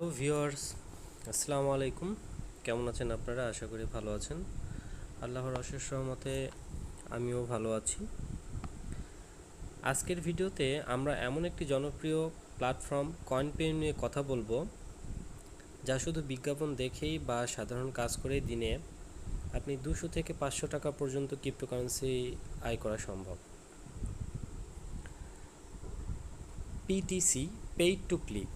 Hello viewers আসসালামু আলাইকুম। কেমন আছেন আপনারা? আশা করি ভালো আছেন। আল্লাহর অশেষ রহমতে আমিও ভালো আছি। আজকের ভিডিওতে আমরা এমন একটি জনপ্রিয় প্ল্যাটফর্ম কয়েনপে নিয়ে কথা বলব, যা শুধু বিজ্ঞাপন দেখেই বা সাধারণ কাজ করেই দিনে আপনি দুশো থেকে পাঁচশো টাকা পর্যন্ত ক্রিপ্টোকারেন্সি আয় করা সম্ভব। পিটিসি পেইড টু ক্লিক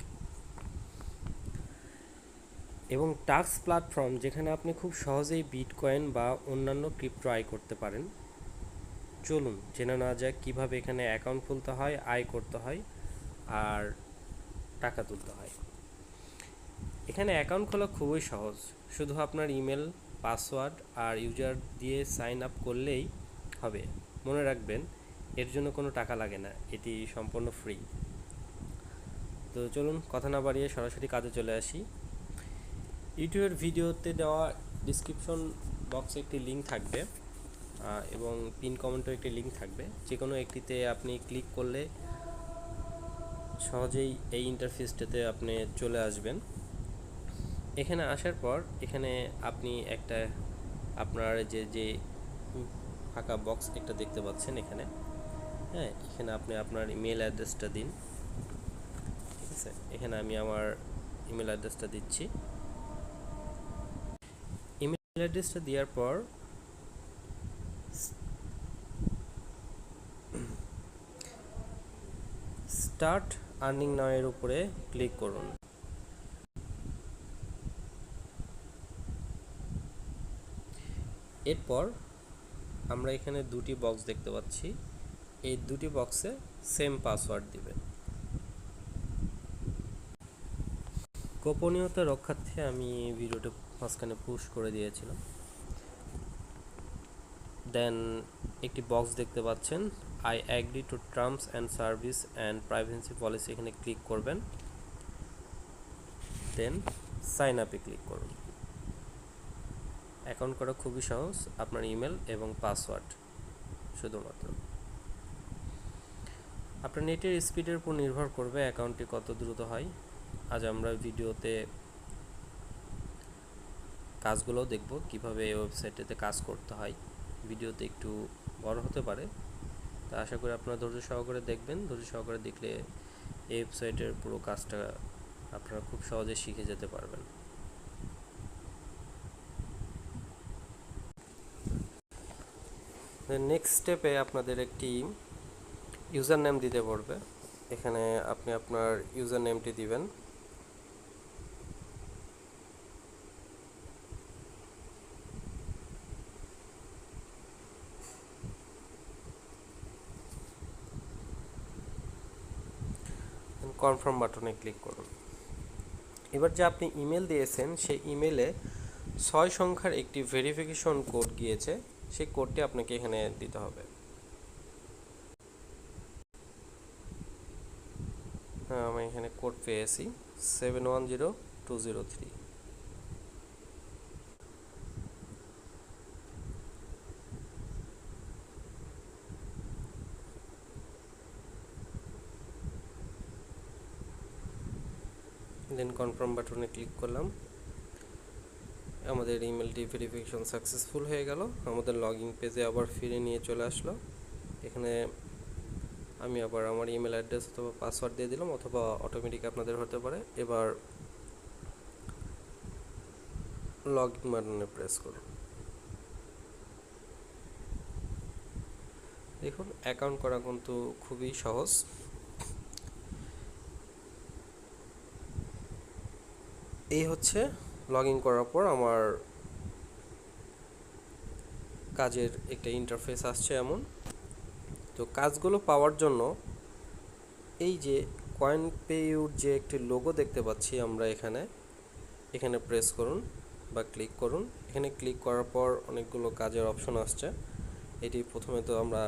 এবং টাক্স প্ল্যাটফর্ম যেখানে আপনি খুব সহজেই বিটকয়েন বা অন্যান্য ক্রিপ্টো আয় করতে পারেন। চলুন, জেনে নেওয়া যাক কীভাবে এখানে অ্যাকাউন্ট খুলতে হয়, আয় করতে হয় আর টাকা তুলতে হয়। এখানে অ্যাকাউন্ট খোলা খুবই সহজ। শুধু আপনার ইমেল পাসওয়ার্ড আর ইউজার দিয়ে সাইন আপ করলেই হবে। মনে রাখবেন, এর জন্য কোনো টাকা লাগে না, এটি সম্পূর্ণ ফ্রি তো চলুন, কথা না বাড়িয়ে সরাসরি কাজে চলে আসি। ইউটিউবের ভিডিওতে দেওয়া ডিসক্রিপশন বক্সে একটি লিঙ্ক থাকবে এবং পিন কমেন্টও একটি লিঙ্ক থাকবে। যে কোনো একটিতে আপনি ক্লিক করলে সহজেই এই ইন্টারফেসটাতে আপনি চলে আসবেন। এখানে আসার পর এখানে আপনি একটা আপনার যে যে ফাঁকা বক্স একটা দেখতে পাচ্ছেন এখানে। হ্যাঁ এখানে আপনি আপনার ইমেল অ্যাড্রেসটা দিন। ঠিক আছে? এখানে আমি আমার ইমেল অ্যাড্রেসটা দিচ্ছি। ইমেল অ্যাড্রেসটা দেওয়ার পর স্টার্ট আর্নিং নাও এর উপরে ক্লিক করুন। এরপর আমরা এখানে দুটি বক্স দেখতে পাচ্ছি। এই দুটি বক্সে সেম পাসওয়ার্ড দিবেন। গোপনীয়তা রক্ষার্থে আমি ভিডিওটা মাঝখানে পুশ করে দিয়েছিলাম দেন একটি বক্স দেখতে পাচ্ছেন। I agree to terms and service and privacy policy এখানে ক্লিক করবেন। দেন সাইন আপে ক্লিক করুন। অ্যাকাউন্ট করা খুবই সহজ। আপনার ইমেল এবং পাসওয়ার্ড শুধুমাত্র। আপনার নেটের স্পিডের উপর নির্ভর করবে অ্যাকাউন্টটি কত দ্রুত হয়। আজ আমরা ভিডিওতে কাজগুলোও দেখব, কীভাবে এই ওয়েবসাইটেতে কাজ করতে হয়। ভিডিওতে একটু বড় হতে পারে। তা আশা করি আপনারা ধৈর্য সহকারে দেখবেন। ধৈর্য সহকারে দেখলে এই ওয়েবসাইটের পুরো কাজটা আপনারা খুব সহজে শিখে যেতে পারবেন। নেক্সট স্টেপে আপনাদের একটি ইউজার নেম দিতে পড়বে। এখানে আপনি আপনার ইউজার নেমটি দিবেন। কনফার্ম বাটনে ক্লিক করুন। এবার যে আপনি ইমেল দিয়েছেন, সেই ইমেলে ছয় সংখ্যার একটি ভেরিফিকেশন কোড গিয়েছে, সেই কোডটি আপনাকে এখানে দিতে হবে। হ্যাঁ আমি এখানে কোড পেয়েছি seven one zero two zero three then confirm বাটনে ক্লিক করলাম। আমাদের ইমেলটি ভেরিফিকেশন সাকসেসফুল হয়ে গেল। আমাদের লগ ইন পেজে আবার ফিরে নিয়ে চলে আসলো। এখানে আমি আবার আমার ইমেল অ্যাড্রেস অথবা পাসওয়ার্ড দিয়ে দিলাম অথবা অটোমেটিক আপনাদের হতে পারে। এবার লগ ইন বাটনে প্রেস করুন। দেখুন অ্যাকাউন্ট করা কিন্তু খুবই সহজ। এই হচ্ছে লগ ইন করার পর আমার কাজের একটা ইন্টারফেস আসছে এমন। তো কাজগুলো পাওয়ার জন্য এই যে কয়েন পেইউর যে একটি লোগো দেখতে পাচ্ছি আমরা এখানে এখানে প্রেস করুন বা ক্লিক করুন। এখানে ক্লিক করার পর অনেকগুলো কাজের অপশন আসছে। এটি প্রথমে তো আমরা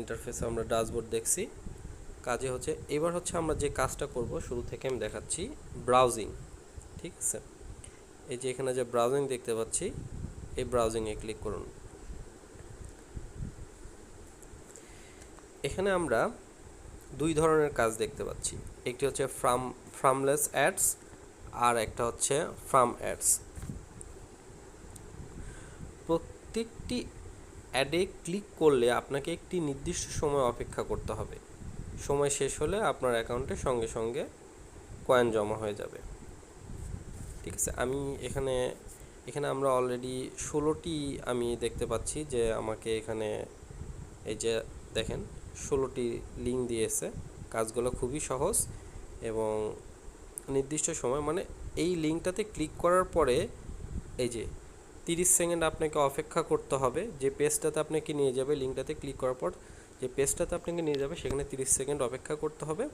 ইন্টারফেসে আমরা ড্যাশবোর্ড দেখছি। কাজে হচ্ছে, এবার হচ্ছে আমরা যে কাজটা করব, শুরু থেকে আমি দেখাচ্ছি ব্রাউজিং ঠিক আছে? এই যে এখানে যে ব্রাউজিং দেখতে পাচ্ছি, এই ব্রাউজিংয়ে ক্লিক করুন। এখানে আমরা দুই ধরনের কাজ দেখতে পাচ্ছি। একটি হচ্ছে ফ্রাম ফ্রামলেস অ্যাডস আর একটা হচ্ছে ফার্ম অ্যাডস প্রত্যেকটি অ্যাডে ক্লিক করলে আপনাকে একটি নির্দিষ্ট সময় অপেক্ষা করতে হবে। সময় শেষ হলে আপনার অ্যাকাউন্টে সঙ্গে সঙ্গে কয়েন জমা হয়ে যাবে। আছে আমি এখানে এখানে আমরা অলরেডি ষোলোটি আমি দেখতে পাচ্ছি যে আমাকে এখানে এই যে দেখেন, ষোলোটি লিঙ্ক দিয়েছে। কাজগুলো খুবই সহজ এবং নির্দিষ্ট সময় মানে এই লিঙ্কটাতে ক্লিক করার পরে এই যে তিরিশ সেকেন্ড আপনাকে অপেক্ষা করতে হবে। যে পেজটাতে আপনাকে নিয়ে যাবে লিঙ্কটাতে ক্লিক করার পর যে পেজটাতে আপনাকে নিয়ে যাবে, সেখানে তিরিশ সেকেন্ড অপেক্ষা করতে হবে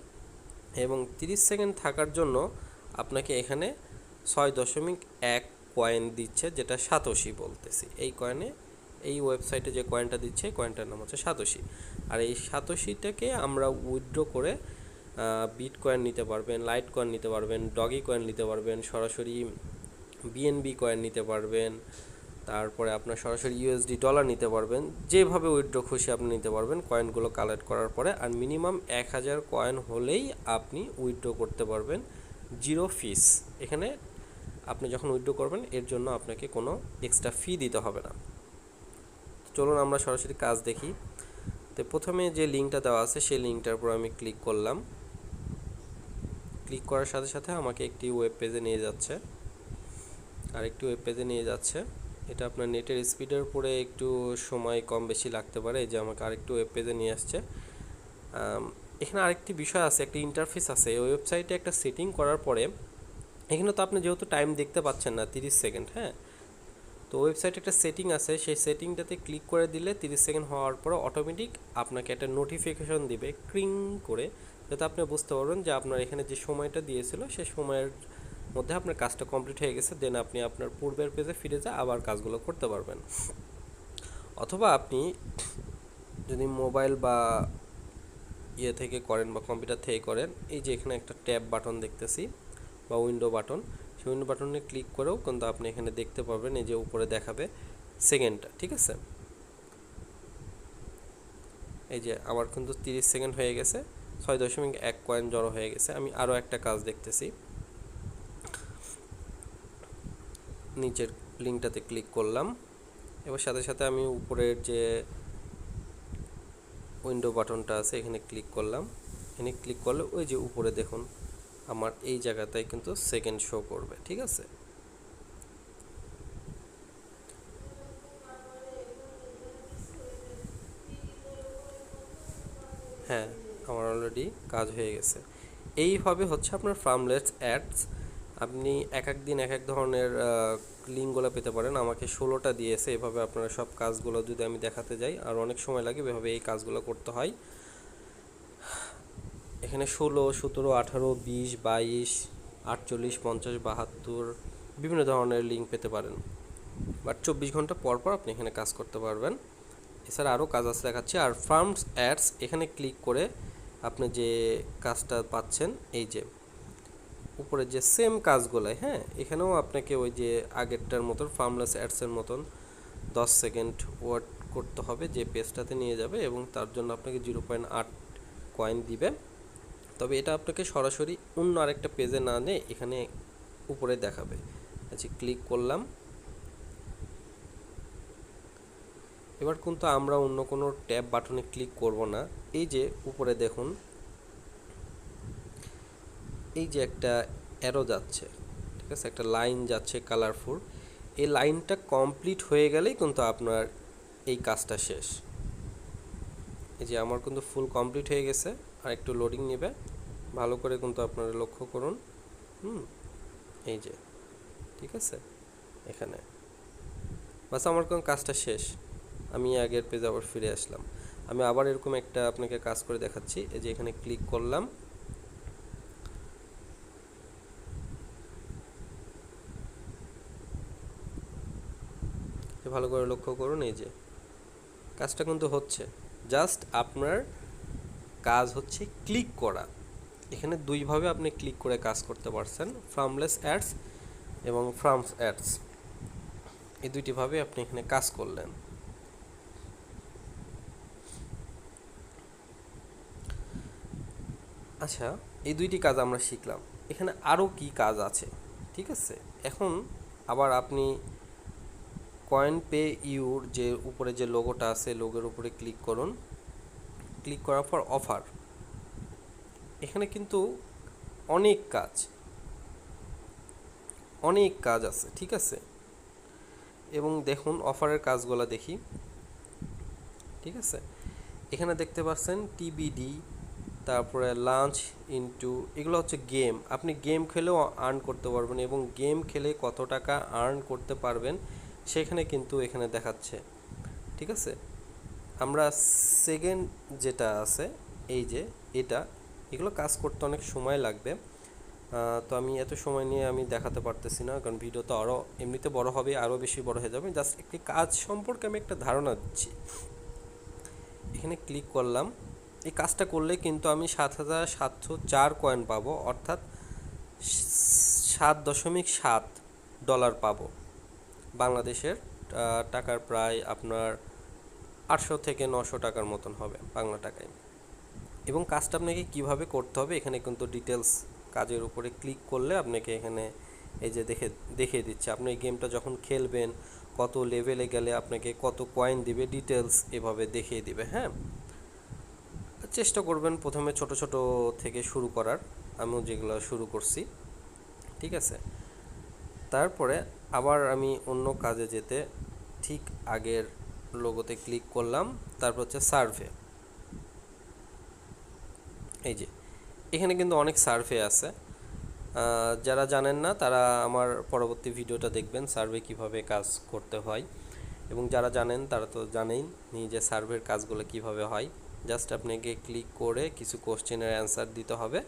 এবং তিরিশ সেকেন্ড থাকার জন্য আপনাকে এখানে ছয় দশমিক এক কয়েন দিচ্ছে, যেটা সাতোশি বলতেছি। এই কয়েনে এই ওয়েবসাইটে যে কয়েনটা দিচ্ছে কয়েনটার নাম হচ্ছে সাতোশি। আর এই সাতোশিটাকে আমরা উইথড্র করে বিট কয়েন নিতে পারবেন লাইট কয়েন নিতে পারবেন ডগি কয়েন নিতে পারবেন, সরাসরি বিএনবি কয়েন নিতে পারবেন, তারপরে আপনার সরাসরি ইউএসডি ডলার নিতে পারবেন, যেভাবে উইথড্র খুশি আপনি নিতে পারবেন কয়েনগুলো কালেক্ট করার পরে, আর মিনিমাম এক হাজার কয়েন হলেই আপনি উইথড্র করতে পারবেন জিরো ফিস এখানে আপনি যখন উইথড্র করবেন, এর জন্য আপনাকে কোনো এক্সট্রা ফি দিতে হবে না। চলুন আমরা সরাসরি কাজ দেখি। তো প্রথমে যে লিঙ্কটা দেওয়া আছে, সেই লিঙ্কটার উপর আমি ক্লিক করলাম। ক্লিক করার সাথে সাথে আমাকে একটি ওয়েব পেজে নিয়ে যাচ্ছে। আরেকটি ওয়েব পেজে নিয়ে যাচ্ছে। এটা আপনার নেটের স্পিডের উপরে একটু সময় কম বেশি লাগতে পারে। যে আমাকে আরেকটি ওয়েব পেজে নিয়ে আসছে। এখানে আরেকটি বিষয় আছে, একটি ইন্টারফেস আছে। ওয়েবসাইটে একটা সেটিং করার পরে এখানে তো আপনি যেহেতু টাইম দেখতে পাচ্ছেন না, তিরিশ সেকেন্ড হ্যাঁ? তো ওয়েবসাইটে একটা সেটিং আছে, সেই সেটিংটাতে ক্লিক করে দিলে তিরিশ সেকেন্ড হওয়ার পরে অটোমেটিক আপনাকে একটা নোটিফিকেশন দিবে ক্রিং করে, যাতে আপনি বুঝতে পারবেন যে আপনার এখানে যে সময়টা দিয়েছিল, সেই সময়ের মধ্যে আপনার কাজটা কমপ্লিট হয়ে গেছে দেন আপনি আপনার পূর্বের পেজে ফিরে যা, আবার কাজগুলো করতে পারবেন। অথবা আপনি যদি মোবাইল বা ইয়ে থেকে করেন বা কম্পিউটার থেকে করেন, এই যে এখানে একটা ট্যাব বাটন দেখতেছি বা উইন্ডো বাটন সেই উইন্ডো বাটনে ক্লিক করেও কিন্তু আপনি এখানে দেখতে পারবেন, এই যে উপরে দেখাবে সেকেন্ডটা ঠিক আছে? এই যে আমার কিন্তু তিরিশ সেকেন্ড হয়ে গেছে, ছয় দশমিক এক কয়েন জড়ো হয়ে গেছে, আমি আরও একটা কাজ দেখতেছি। নিচের লিঙ্কটাতে ক্লিক করলাম, এবার সাথে সাথে আমি উপরের যে উইন্ডো বাটনটা আছে, এখানে ক্লিক করলাম, এখানে ক্লিক করলে ওই যে উপরে দেখুন আমার এই জায়গাটায় কিন্তু সেকেন্ড শো করবে, ঠিক আছে? হ্যাঁ আমার অলরেডি কাজ হয়ে গেছে। এইভাবে হচ্ছে আপনার ফার্মলেস অ্যাডস আপনি এক এক দিন এক এক ধরনের লিঙ্কগুলো পেতে পারেন। আমাকে ষোলোটা দিয়েছে, এভাবে আপনারা সব কাজগুলো যদি আমি দেখাতে যাই, আর অনেক সময় লাগে, এভাবে এই কাজগুলো করতে হয়। এখানে ষোলো, সতেরো, আঠারো, বিশ, বাইশ, আটচল্লিশ, পঞ্চাশ, বাহাত্তর বিভিন্ন ধরনের লিঙ্ক পেতে পারেন। বাট চব্বিশ ঘণ্টা পর পর আপনি এখানে কাজ করতে পারবেন। এছাড়া আরও কাজ আছে দেখাচ্ছি। আর ফার্মস অ্যাডস এখানে ক্লিক করে আপনি যে কাজটা পাচ্ছেন, এই যে উপরে যে সেম কাজগুলো হ্যাঁ এখানেও আপনাকে ওই যে আগেরটার মতন ফার্মলেস অ্যাডসের মতন দশ সেকেন্ড ওয়ার্ড করতে হবে, যে পেজটাতে নিয়ে যাবে এবং তার জন্য আপনাকে জিরো পয়েন্ট আট কয়েন দিবে। তবে এটা আপনাকে সরাসরি অন্য আরেকটা পেজে না নিয়ে এখানে উপরে দেখাবে। আচ্ছা ক্লিক করলাম। এবার কিন্তু আমরা অন্য কোনো ট্যাব বাটনে ক্লিক করব না। এই যে উপরে দেখুন, এই যে একটা অ্যারো যাচ্ছে, ঠিক আছে? একটা লাইন যাচ্ছে কালারফুল এই লাইনটা কমপ্লিট হয়ে গেলেই কিন্তু আপনার এই কাজটা শেষ। এই যে আমার কিন্তু ফুল কমপ্লিট হয়ে গেছে। আর একটু লোডিং নেবে। ভালো করে কিন্তু আপনারা লক্ষ্য করুন। হুম, এই যে, ঠিক আছে? এখানে। বাস আমার কোন কাজটা শেষ। আমি আগের পেজে আবার ফিরে আসলাম। আমি আবার এরকম একটা আপনাকে কাজ করে দেখাচ্ছি। এই যে এখানে ক্লিক করলাম। ভালো করে লক্ষ্য করুন, এই যে। কাজটা কিন্তু হচ্ছে। জাস্ট আপনার কাজ হচ্ছে ক্লিক করা। এখানে দুইভাবে আপনি ক্লিক করে কাজ করতে পারছেন ফ্রামলেস অ্যাডস এবং ফ্রামস অ্যাডস এই দুইটিভাবে আপনি এখানে কাজ করলেন। আচ্ছা এই দুইটি কাজ আমরা শিখলাম। এখানে আরও কি কাজ আছে? ঠিক আছে? এখন আবার আপনি কয়েন পে ইউর যে উপরে যে লোগোটা আছে লোগোর উপরে ক্লিক করুন। ক্লিক করার পর অফার এখানে কিন্তু অনেক কাজ। অনেক কাজ আছে, ঠিক আছে? এবং দেখুন অফারের কাজগুলো দেখি। ঠিক আছে? এখানে দেখতে পাচ্ছেন টিবিডি তারপরে লাঞ্চ ইনটু এগুলো হচ্ছে গেম আপনি গেম খেলেও আর্ন করতে পারবেন এবং গেম খেলে কত টাকা আর্ন করতে পারবেন, সেখানে কিন্তু এখানে দেখাচ্ছে। ঠিক আছে? আমরা সেকেন্ড যেটা আছে, এই যে এটা, এগুলো কাজ করতে অনেক সময় লাগবে। তো আমি এত সময় নিয়ে আমি দেখাতে পারতেছি না, কারণ ভিডিও তো আরও এমনিতে বড় হবে আরও বেশি বড় হয়ে যাবে। জাস্ট একটি কাজ সম্পর্কে আমি একটা ধারণা দিচ্ছি। এখানে ক্লিক করলাম। এই কাজটা করলে কিন্তু আমি সাত হাজার সাতশো চার কয়েন পাবো, অর্থাৎ সাত দশমিক সাত ডলার পাবো। বাংলাদেশের টাকার প্রায় আপনার আটশো থেকে নশো টাকার মতন হবে বাংলা টাকায়। এবং কাজটা আপনাকে কীভাবে করতে হবে এখানে কিন্তু ডিটেলস কাজের উপরে ক্লিক করলে আপনাকে এখানে এই যে দেখে, দেখিয়ে দিচ্ছে। আপনি এই গেমটা যখন খেলবেন, কত লেভেলে গেলে আপনাকে কত কয়েন দিবে ডিটেলস এভাবে দেখিয়ে দিবে হ্যাঁ? চেষ্টা করবেন প্রথমে ছোট ছোট থেকে শুরু করার। আমিও যেগুলো শুরু করছি, ঠিক আছে? তারপরে আবার আমি অন্য কাজে যেতে ঠিক আগের লোগোতে ক্লিক করলাম, তারপর হচ্ছে সার্ভে এই যে, এখানে কিন্তু অনেক সার্ভে আছে। যারা জানেন না, তারা আমার পরবর্তী ভিডিওটা দেখবেন সার্ভে কীভাবে কাজ করতে হয়। এবং যারা জানেন, তারা তো জানেই নিজে সার্ভের কাজগুলো কীভাবে হয়। জাস্ট আপনাকে ক্লিক করে কিছু কোশ্চেনের অ্যান্সার দিতে হবে।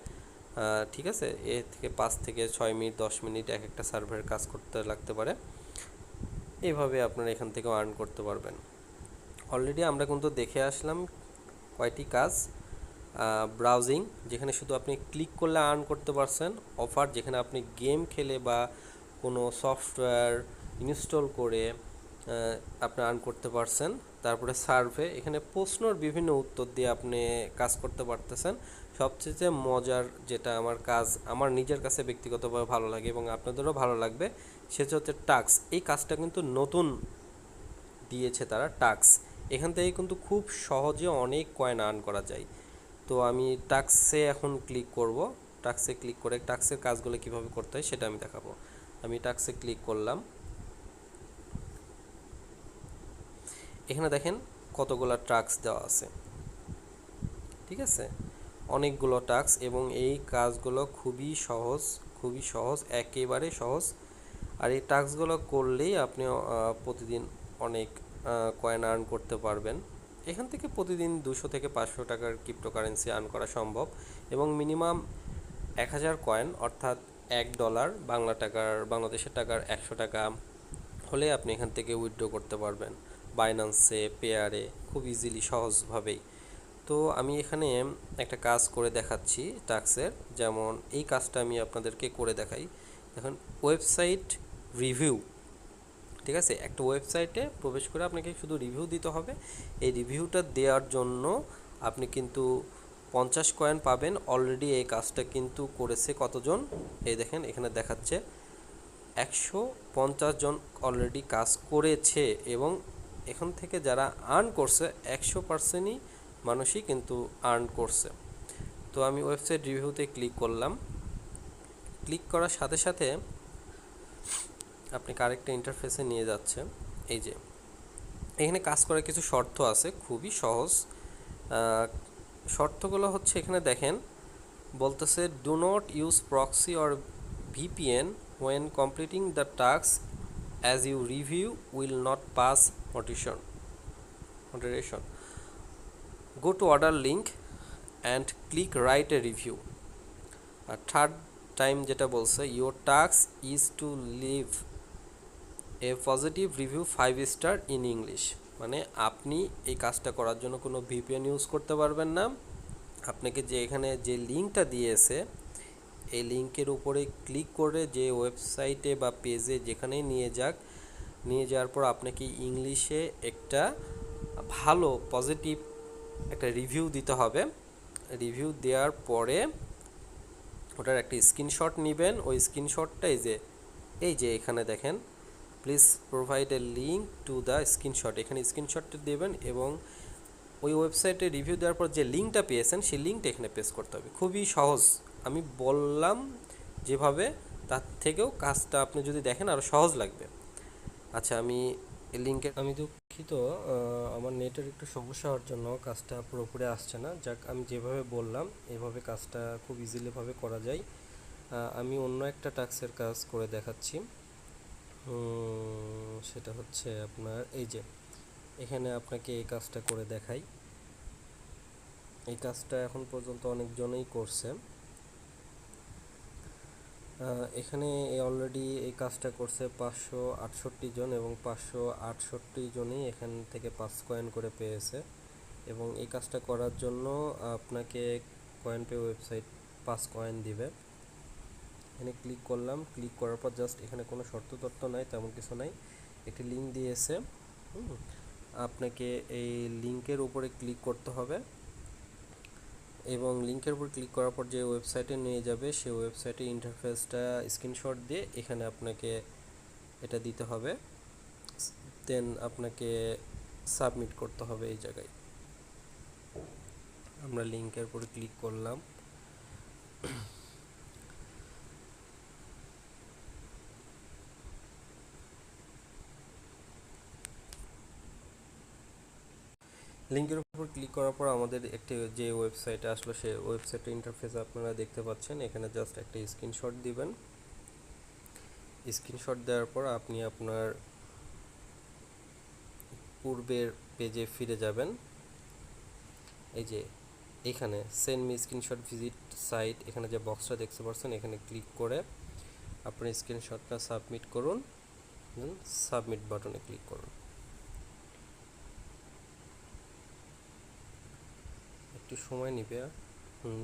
ঠিক আছে? এ থেকে পাঁচ থেকে ছয় মিনিট, দশ মিনিট এক একটা সার্ভের কাজ করতে লাগতে পারে। এইভাবে আপনারা এখান থেকেও আর্ন করতে পারবেন। অলরেডি আমরা কিন্তু দেখে আসলাম কয়টি কাজ ব্রাউজিং যেখানে শুধু আপনি ক্লিক করলে আর্ন করতে পারছেন অফার যেখানে আপনি গেম খেলে বা কোনো সফটওয়্যার ইনস্টল করে আপনি আর্ন করতে পারছেন। তারপরে সার্ভে এখানে প্রশ্নর বিভিন্ন উত্তর দিয়ে আপনি কাজ করতে পারতেছেন। সবচেয়ে মজার যেটা আমার কাজ, আমার নিজের কাছে ব্যক্তিগতভাবে ভালো লাগে এবং আপনাদেরও ভালো লাগবে, সেটা হচ্ছে টাক্স এই কাজটা কিন্তু নতুন দিয়েছে তারা টাক্স এখান থেকে কিন্তু খুব সহজে অনেক কয়েন আর্ন করা যায়। তো আমি টাক্সে এখন ক্লিক করব। টাক্সে ক্লিক করে টাক্সের কাজগুলো কীভাবে করতে হয় সেটা আমি দেখাবো। আমি টাক্সে ক্লিক করলাম। এখানে দেখেন কতগুলো টাক্স দেওয়া আছে। ঠিক আছে? অনেকগুলো টাক্স এবং এই কাজগুলো খুবই সহজ খুবই সহজ, একেবারে সহজ। আর এই টাস্কগুলো করলেই আপনি প্রতিদিন অনেক কয়েন আর্ন করতে পারবেন। এখান থেকে প্রতিদিন দুশো থেকে পাঁচশো টাকার ক্রিপ্টোকারেন্সি আর্ন করা সম্ভব এবং মিনিমাম এক হাজার কয়েন অর্থাৎ এক ডলার বাংলা টাকার, বাংলাদেশের টাকার একশো টাকা হলে আপনি এখান থেকে উইথড্র করতে পারবেন। বাইন্যান্সে পেয়ারে খুব ইজিলি সহজভাবেই। তো আমি এখানে একটা কাজ করে দেখাচ্ছি টাক্সের যেমন এই কাজটা আমি আপনাদেরকে করে দেখাই। দেখুন ওয়েবসাইট রিভিউ ঠিক আছে? একটা ওয়েবসাইটে প্রবেশ করে আপনাকে শুধু রিভিউ দিতে হবে। এই রিভিউটা দেওয়ার জন্য আপনি কিন্তু পঞ্চাশ কয়েন পাবেন। অলরেডি এই কাজটা কিন্তু করেছে কতজন? এই দেখেন, এখানে দেখাচ্ছে একশো পঞ্চাশ জন অলরেডি কাজ করেছে এবং এখান থেকে যারা আর্ন করছে, একশো পার্সেন্টই মানুষই কিন্তু আর্ন করছে। তো আমি ওয়েবসাইট রিভিউতে ক্লিক করলাম। ক্লিক করার সাথে সাথে আপনাকে আরেকটা ইন্টারফেসে নিয়ে যাচ্ছে এই যে, এখানে কাজ করার কিছু শর্ত আছে, খুবই সহজ। শর্তগুলো হচ্ছে এখানে দেখেন, বলতেছে do not use proxy or VPN when completing the task as you review will not pass moderation moderation. Go to order link and click write a review. আর থার্ড টাইম যেটা বলছে your task is to leave a positive review five star in English মানে আপনি এই কাজটা করার জন্য কোনো ভিপিএন ইউজ করতে পারবেন না। আপনাকে যে এখানে যে লিঙ্কটা দিয়েছে, এই লিঙ্কের উপরে ক্লিক করে যে ওয়েবসাইটে বা পেজে যেখানেই নিয়ে যাক, নিয়ে যাওয়ার পর আপনাকে ইংলিশে একটা ভালো পজিটিভ একটা রিভিউ দিতে হবে। রিভিউ দেওয়ার পরে ওটার একটা স্ক্রিনশট নেবেন। ওই স্ক্রিনশটটা এই যে এই যে এখানে দেখেন please provide a link to the screenshot এখানে স্ক্রিনশটটা দেবেন এবং ওই ওয়েবসাইটে রিভিউ দেওয়ার পর যে লিঙ্কটা পেয়েছেন, সেই লিঙ্কটা এখানে পেস করতে হবে। খুবই সহজ। আমি বললাম যেভাবে, তার থেকেও কাজটা আপনি যদি দেখেন আরও সহজ লাগবে। আচ্ছা আমি এই লিঙ্কে আমি দুঃখিত আমার নেটের একটু সমস্যা হওয়ার জন্য কাজটা পুরোপুরি আসছে না। যাক, আমি যেভাবে বললাম, এভাবে কাজটা খুব ইজিলিভাবে করা যায়। আমি অন্য একটা টাস্কের কাজ করে দেখাচ্ছি। সেটা হচ্ছে আপনার, এই যে এখানে আপনাকে এই কাজটা করে দেখাই। এই কাজটা এখন পর্যন্ত অনেকজনই করছে এখানে অলরেডি এই কাজটা করছে পাঁচশো আটষট্টি জন এবং পাঁচশো আটষট্টি জনই এখান থেকে পাঁচ কয়েন করে পেয়েছে এবং এই কাজটা করার জন্য আপনাকে কয়েন পে ওয়েবসাইট পাঁচ কয়েন দিবে। এখানে ক্লিক করলাম। ক্লিক করার পর জাস্ট এখানে কোনো শর্ত তত্ত্ব নাই, তেমন কিছু নাই। একটি লিঙ্ক দিয়েছে। আপনাকে এই লিঙ্কের উপরে ক্লিক করতে হবে। এবং লিঙ্কের উপর ক্লিক করার পর যে ওয়েবসাইটে নিয়ে যাবে, সেই ওয়েবসাইটে ইন্টারফেসটা স্ক্রিনশট দিয়ে এখানে আপনাকে এটা দিতে হবে। দেন আপনাকে সাবমিট করতে হবে এই জায়গায়। আমরা লিঙ্কের উপর ক্লিক করলাম। লিঙ্কের উপর ক্লিক করার পর আমাদের একটি যে ওয়েবসাইটে আসলো, সেই ওয়েবসাইটের ইন্টারফেস আপনারা দেখতে পাচ্ছেন। এখানে জাস্ট একটা স্ক্রিনশট দিবেন। স্ক্রিনশট দেওয়ার পর আপনি আপনার পূর্বের পেজে ফিরে যাবেন। এই যে এখানে send me screenshot visit site এখানে যে বক্সটা দেখতে পাচ্ছেন, এখানে ক্লিক করে আপনি স্ক্রিনশটটা সাবমিট করুন। সাবমিট বাটনে ক্লিক করুন। একটু সময় নিবে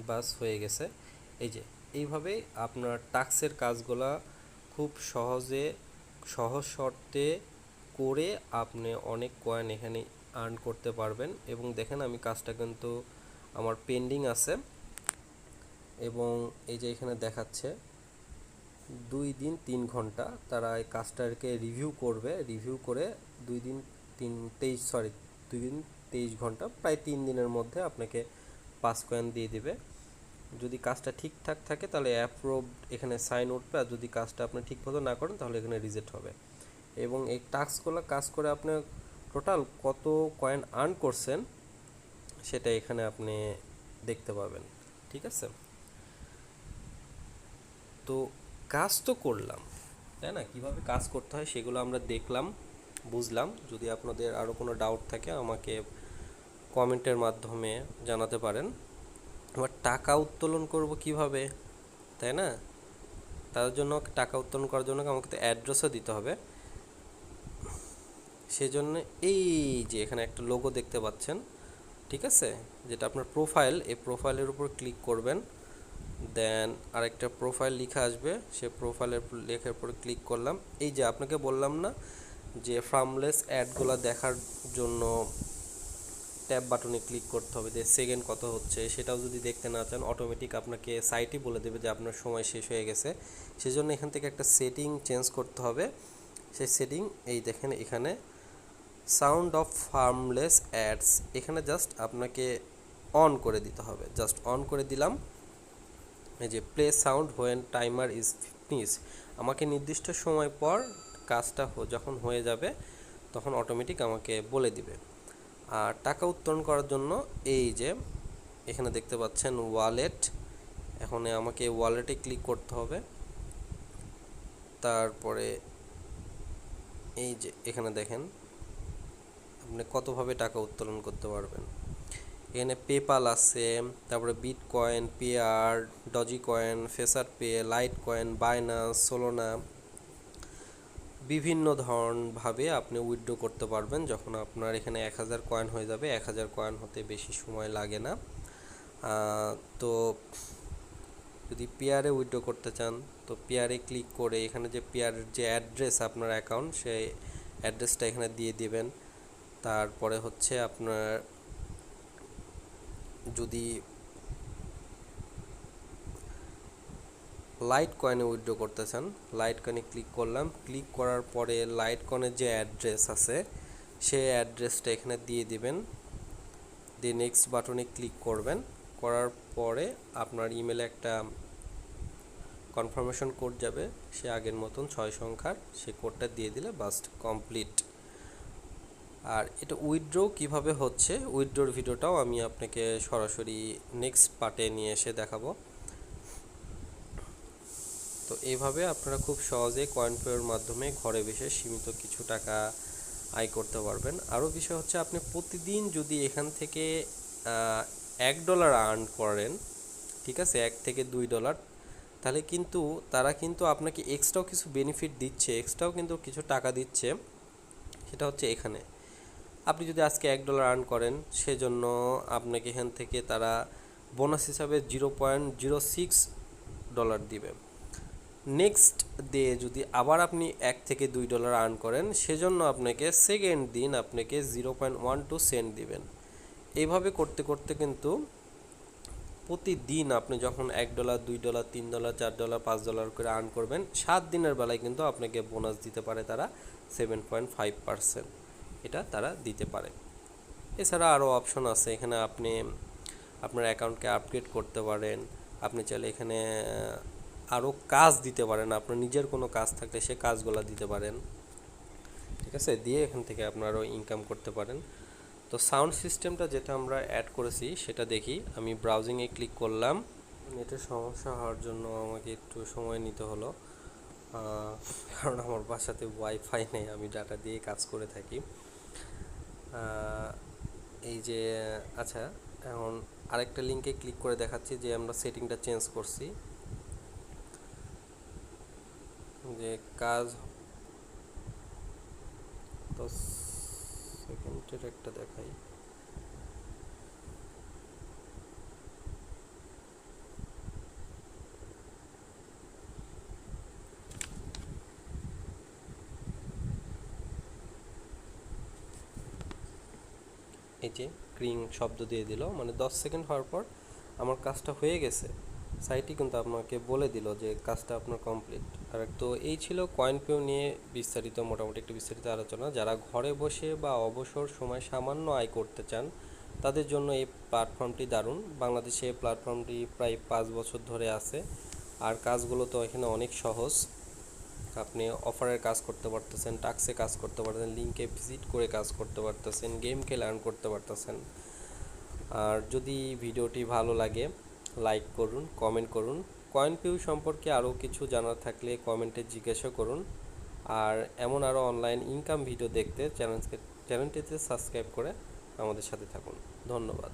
বাস হয়ে গেছে। এই যে, এইভাবে আপনার টাক্সের কাজগুলা খুব সহজে, সহজ শর্তে করে আপনি অনেক কয়েন এখানে আর্ন করতে পারবেন। এবং দেখেন আমি কাজটা কিন্তু আমার পেন্ডিং আছে। এবং এই যে এখানে দেখাচ্ছে, দুই দিন তিন ঘণ্টা তারা এই কাজটাকে রিভিউ করবে। রিভিউ করে দুই দিন তিন, তেইশ সরি দুই দিন তেইশ ঘণ্টা, প্রায় তিন দিনের মধ্যে আপনাকে পাস কয়েন দিয়ে দিবে। যদি কাজটা ঠিকঠাক থাকে তাহলে অ্যাপ্রুভ এখানে সাইন উঠবে আর যদি কাজটা আপনি ঠিকমতো না করেন তাহলে এখানে রিজেক্ট হবে। এবং এই টাস্কগুলো কাজ করে আপনি টোটাল কত কয়েন আর্ন করছেন সেটা এখানে আপনি দেখতে পাবেন, ঠিক আছে? তো কাজ তো করলাম, তাই না? কীভাবে কাজ করতে হয় সেগুলো আমরা দেখলাম, বুঝলাম। যদি আপনাদের আরও কোনো ডাউট থাকে আমাকে কমেন্টের মাধ্যমে জানাতে পারেন। এবার টাকা উত্তোলন করব কীভাবে, তাই না? তার জন্য টাকা উত্তোলন করার জন্য আমাকে তো অ্যাড্রেসও দিতে হবে। সেজন্য এই যে এখানে একটা লোগো দেখতে পাচ্ছেন, ঠিক আছে? যেটা আপনার প্রোফাইল এই প্রোফাইলের উপর ক্লিক করবেন। দেন আরেকটা প্রোফাইল লেখা আসবে, সে প্রোফাইলের লেখার উপর ক্লিক করলাম। এই যে আপনাকে বললাম না, যে ফার্মলেস অ্যাডগুলো দেখার জন্য ট্যাব বাটনে ক্লিক করতে হবে যে সেকেন্ড কত হচ্ছে সেটাও যদি দেখতে না চান অটোমেটিক আপনাকে সাইটই বলে দেবে যে আপনার সময় শেষ হয়ে গেছে। সেজন্য এখান থেকে একটা সেটিং চেঞ্জ করতে হবে। সেই সেটিং এই দেখেন এখানে সাউন্ড অফ ফার্মলেস অ্যাডস এখানে জাস্ট আপনাকে অন করে দিতে হবে। জাস্ট অন করে দিলাম। এই যে play sound when timer is finish আমাকে নির্দিষ্ট সময় পর কাজটা যখন হয়ে যাবে, তখন অটোমেটিক আমাকে বলে দিবে। আর টাকা উত্তোলন করার জন্য এই যে, এখানে দেখতে পাচ্ছেন ওয়ালেট এখন আমাকে ওয়ালেটে ক্লিক করতে হবে। তারপরে এই যে, এখানে দেখেন, আপনি কতভাবে টাকা উত্তোলন করতে পারবেন। এখানে পেপাল আছে, তারপরে bitcoin Payeer dogecoin faucet pay Litecoin Binance Solana বিভিন্ন ধরনভাবে আপনি উইথড্র করতে পারবেন যখন আপনার এখানে এক হাজার কয়েন হয়ে যাবে। এক হাজার কয়েন হতে বেশি সময় লাগে না। তো যদি পেয়ারে উইথড্র করতে চান, তো পেয়ারে ক্লিক করে এখানে যে পেয়ারের যে অ্যাড্রেস আপনার অ্যাকাউন্ট সেই অ্যাড্রেসটা এখানে দিয়ে দিবেন। তারপরে হচ্ছে আপনার যদি লাইট কয়েনে উইথড্র করতে চান লাইট কয়েনে ক্লিক করলাম। ক্লিক করার পরে লাইট কয়েনের যে অ্যাড্রেস আছে, সেই অ্যাড্রেসটা এখানে দিয়ে দিবেন। দিয়ে নেক্সট বাটনে ক্লিক করবেন। করার পরে আপনার ইমেলে একটা কনফার্মেশন কোড যাবে। সে আগের মতন ছয় সংখ্যার, সে কোডটা দিয়ে দিলে বাস্ট কমপ্লিট আর এটা উইথড্র কীভাবে হচ্ছে উইথড্রোর ভিডিওটাও আমি আপনাকে সরাসরি নেক্সট পার্টে নিয়ে এসে দেখাবো। তো এইভাবে আপনারা খুব সহজে কয়েন পেয়ের মাধ্যমে ঘরে বসে সীমিত কিছু টাকা আয় করতে পারবেন। আরও বিষয় হচ্ছে আপনি প্রতিদিন যদি এখান থেকে এক ডলার আর্ন করেন, ঠিক আছে, এক থেকে দুই ডলার তাহলে কিন্তু তারা কিন্তু আপনাকে এক্সট্রাও কিছু বেনিফিট দিচ্ছে এক্সট্রাও কিন্তু কিছু টাকা দিচ্ছে, সেটা হচ্ছে এখানে। আপনি যদি আজকে এক ডলার আর্ন করেন, সেজন্য আপনাকে এখান থেকে তারা বোনাস হিসাবে zero point zero six dollar দিবে। নেক্সট ডে যদি আবার আপনি এক থেকে দুই ডলার আর্ন করেন, সেজন্য আপনাকে সেকেন্ড দিন আপনাকে zero point one two cent দিবেন। এইভাবে করতে করতে কিন্তু প্রতিদিন আপনি যখন এক ডলার, দুই ডলার, তিন ডলার, চার ডলার, পাঁচ ডলার করে আর্ন করবেন, সাত দিনের বেলায় কিন্তু আপনাকে বোনাস দিতে পারে তারা সেভেন পয়েন্ট ফাইভ পার্সেন্ট। এটা তারা দিতে পারে। এছাড়া আরও অপশন আছে, এখানে আপনি আপনার অ্যাকাউন্টকে আপডেট করতে পারেন। আপনি চাইলে এখানে আরও কাজ দিতে পারেন, আপনার নিজের কোনো কাজ থাকলে সে কাজগুলো দিতে পারেন। ঠিক আছে? দিয়ে এখান থেকে আপনারও ইনকাম করতে পারেন। তো সাউন্ড সিস্টেমটা যেটা আমরা অ্যাড করেছি, সেটা দেখি। আমি ব্রাউজিংয়ে ক্লিক করলাম। নেটের সমস্যা হওয়ার জন্য আমাকে একটু সময় নিতে হলো। কারণ আমার বাসাতে ওয়াইফাই নেই, আমি ডাটা দিয়ে কাজ করে থাকি। এই যে আচ্ছা এখন আরেকটা লিঙ্কে ক্লিক করে দেখাচ্ছি যে আমরা সেটিংটা চেঞ্জ করছি। যে কাজ সেকেন্ডের একটা দেখাই। এই যে ক্রিং শব্দ দিয়ে দিল মানে দশ সেকেন্ড হওয়ার পর আমার কাজটা হয়ে গেছে। সাইটই কিন্তু আপনাকে বলে দিল যে কাজটা আপনার কমপ্লিট আর তো এই ছিল কয়েন পেও নিয়ে বিস্তারিত, মোটামুটি একটু বিস্তারিত আলোচনা। যারা ঘরে বসে বা অবসর সময় সামান্য আয় করতে চান, তাদের জন্য এই প্ল্যাটফর্মটি দারুণ। বাংলাদেশে এই প্ল্যাটফর্মটি প্রায় পাঁচ বছর ধরে আছে। আর কাজগুলো তো এখানে অনেক সহজ। আপনি অফারের কাজ করতে পারতেছেন টাক্সে কাজ করতে পারতেছেন লিঙ্কে ভিজিট করে কাজ করতে পারতেছেন গেমকে লার্ন করতে পারতেছেন। আর যদি ভিডিওটি ভালো লাগে লাইক করুন কমেন্ট করুন। কয়েন পিউ সম্পর্কে আরও কিছু জানার থাকলে কমেন্টে জিজ্ঞাসা করুন। আর এমন আরও অনলাইন ইনকাম ভিডিও দেখতে চ্যানেলকে চ্যানেলটিতে সাবস্ক্রাইব করে আমাদের সাথে থাকুন। ধন্যবাদ।